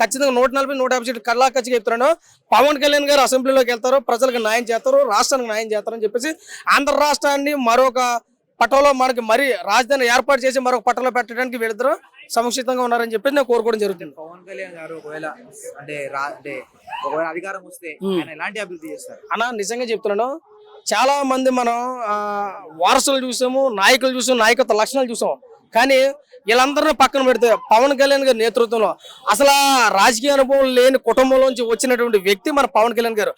ఖచ్చితంగా నూట నలభై నూట యాభై సీట్లు కల్లా ఖచ్చితంగా చెప్తున్నాను. పవన్ కళ్యాణ్ గారు అసెంబ్లీలోకి వెళ్తారు ప్రజలకు న్యాయం చేస్తారు రాష్ట్రానికి న్యాయం చేస్తారని చెప్పేసి ఆంధ్ర రాష్ట్రాన్ని మరొక పట్టంలో మనకి మరి రాజధాని ఏర్పాటు చేసి మరొక పట్టంలో పెట్టడానికి వీళ్ళిద్దరు సముచితంగా ఉన్నారని చెప్పేసి నేను కోరుకోవడం జరుగుతుంది. పవన్ కళ్యాణ్ గారు ఒకవేళ అంటే అంటే ఒకవేళ అధికారం వస్తే ఎలాంటి అభివృద్ధి చేస్తారు? అన్న నిజంగా చెప్తున్నాను చాలా మంది మనం వారసులు చూసాము నాయకులు చూసాము నాయకత్వ లక్షణాలు చూసాం కానీ వీళ్ళందరినీ పక్కన పెడితే పవన్ కళ్యాణ్ గారి నేతృత్వంలో అసలు రాజకీయ అనుభవం లేని కుటుంబంలోంచి వచ్చినటువంటి వ్యక్తి మన పవన్ కళ్యాణ్ గారు.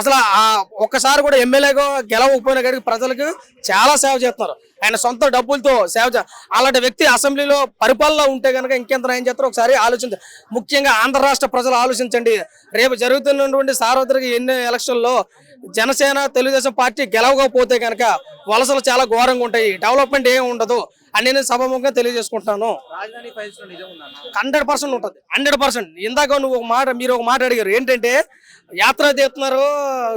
అసలు ఆ ఒక్కసారి కూడా ఎమ్మెల్యేగా గెలవకపోయిన గారికి ప్రజలకు చాలా సేవ చేస్తున్నారు. ఆయన సొంత డబ్బులతో సేవ అలాంటి వ్యక్తి అసెంబ్లీలో పరిపాలన ఉంటే కనుక ఇంకెంత ఏం చేస్తారో ఒకసారి ఆలోచించ ముఖ్యంగా ఆంధ్ర రాష్ట్ర ప్రజలు ఆలోచించండి. రేపు జరుగుతున్నటువంటి సార్వత్రిక ఎన్ని ఎలక్షన్లో జనసేన తెలుగుదేశం పార్టీ గెలవకపోతే కనుక వలసలు చాలా ఘోరంగా ఉంటాయి. డెవలప్మెంట్ ఏం ఉండదు. అని నేను సభముఖంగా తెలియజేసుకుంటాను రాజధాని ఫైల్స్లో నిజం ఉందన్న హండ్రెడ్ పర్సెంట్ ఉంటుంది. Hundred percent. ఇందాక నువ్వు ఒక మాట మీరు ఒక మాట అడిగారు. ఏంటంటే యాత్ర తీస్తున్నారు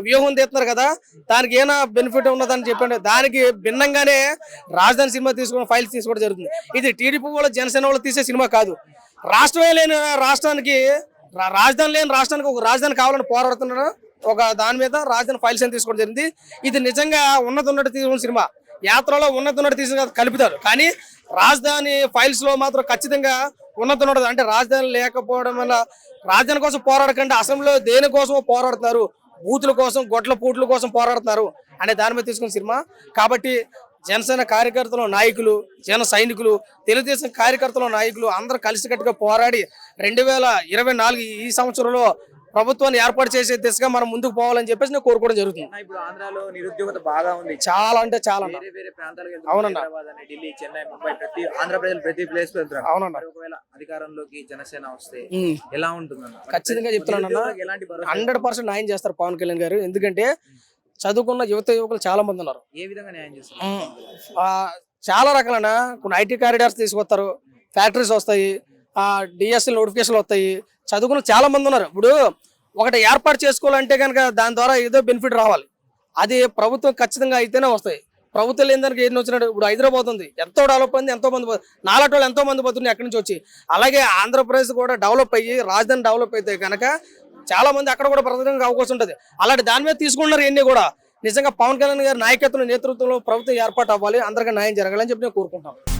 వ్యూహం తీస్తున్నారు కదా దానికి ఏమైనా బెనిఫిట్ ఉన్నదని చెప్పండి. దానికి భిన్నంగానే రాజధాని సినిమా తీసుకున్న ఫైల్స్ తీసుకోవడం జరుగుతుంది. ఇది టీడీపీ వాళ్ళు జనసేన వాళ్ళు తీసే సినిమా కాదు. రాష్ట్రమే లేని రాష్ట్రానికి రాజధాని లేని రాష్ట్రానికి ఒక రాజధాని కావాలని పోరాడుతున్నారు ఒక దాని మీద రాజధాని ఫైల్స్ అని తీసుకోవడం జరిగింది. ఇది నిజంగా ఉన్నత ఉన్నట్టు తీసుకున్న సినిమా. యాత్రలో ఉన్నత ఉన్నట్టు కలుపుతారు. కానీ రాజధాని ఫైల్స్లో మాత్రం ఖచ్చితంగా ఉన్నత ఉన్నది అంటే రాజధాని లేకపోవడం వల్ల రాజధాని కోసం పోరాడకండి అసెంబ్లీలో దేనికోసం పోరాడుతున్నారు బూతుల కోసం గొడ్ల పూట్ల కోసం పోరాడుతున్నారు అనే దాని మీద తీసుకున్న సినిమా. కాబట్టి జనసేన కార్యకర్తలు నాయకులు జన సైనికులు తెలుగుదేశం కార్యకర్తలు నాయకులు అందరూ కలిసికట్టుగా పోరాడి రెండు వేల ఇరవై నాలుగు ఈ సంవత్సరంలో ప్రభుత్వాన్ని ఏర్పాటు చేసే దిశగా మనం ముందుకు పోవాలని చెప్పేసి నేను కోరుకోవడం జరుగుతుంది. ఇప్పుడు ఆంధ్రాలో నిరుద్యోగత బాగా ఉంది? చాలా అంటే చాలా. వేరే వేరే ప్రాంతాలకు అవునన్న. హైదరాబాద్ అని ఢిల్లీ చెన్నై ముంబై ప్రతి ఆంధ్ర ప్రజలు ప్రతి ప్లేస్ వెళ్తున్నారు. అవునన్న. ఒకవేళ అధికారంలోకి జనసేన వస్తే. ఎలా ఉంటుందన్న? ఖచ్చితంగా చెప్తున్నాను ఎలాంటి హండ్రెడ్ పర్సెంట్ న్యాయం చేస్తారు పవన్ కళ్యాణ్ గారు. ఎందుకంటే చదువుకున్న యువత యువకులు చాలా మంది ఉన్నారు. ఏ విధంగా న్యాయం చేస్తారు? చాలా రకాలైన కొన్ని ఐటీ కారిడార్స్ తీసుకొస్తారు. ఫ్యాక్టరీస్ వస్తాయి. డిఎస్ఎల్ నోటిఫికేషన్లు వస్తాయి. చదువుకున్న చాలా మంది ఉన్నారు. ఇప్పుడు ఒకటి ఏర్పాటు చేసుకోవాలంటే కనుక దాని ద్వారా ఏదో బెనిఫిట్ రావాలి. అది ప్రభుత్వం ఖచ్చితంగా అయితేనే వస్తాయి. ప్రభుత్వం లేని దానికి ఏం వచ్చినట్టు ఇప్పుడు హైదరాబాద్ ఉంది. ఎంతో డెవలప్ అయింది ఎంతో మంది నాలాంటి ఎంతో మంది పోతున్నారు ఎక్కడి నుంచి వచ్చి. అలాగే ఆంధ్రప్రదేశ్ కూడా డెవలప్ అయ్యి రాజధాని డెవలప్ అయితే కనుక చాలా మంది అక్కడ కూడా ప్రజలకు అవకాశం ఉంటుంది. అలాంటి దాని మీద తీసుకుంటున్నారు ఇవన్నీ కూడా. నిజంగా పవన్ కళ్యాణ్ గారి నాయకత్వం నేతృత్వంలో ప్రభుత్వం ఏర్పాటు అవ్వాలి. అందరికీ న్యాయం జరగాలని చెప్పి నేను కోరుకుంటాను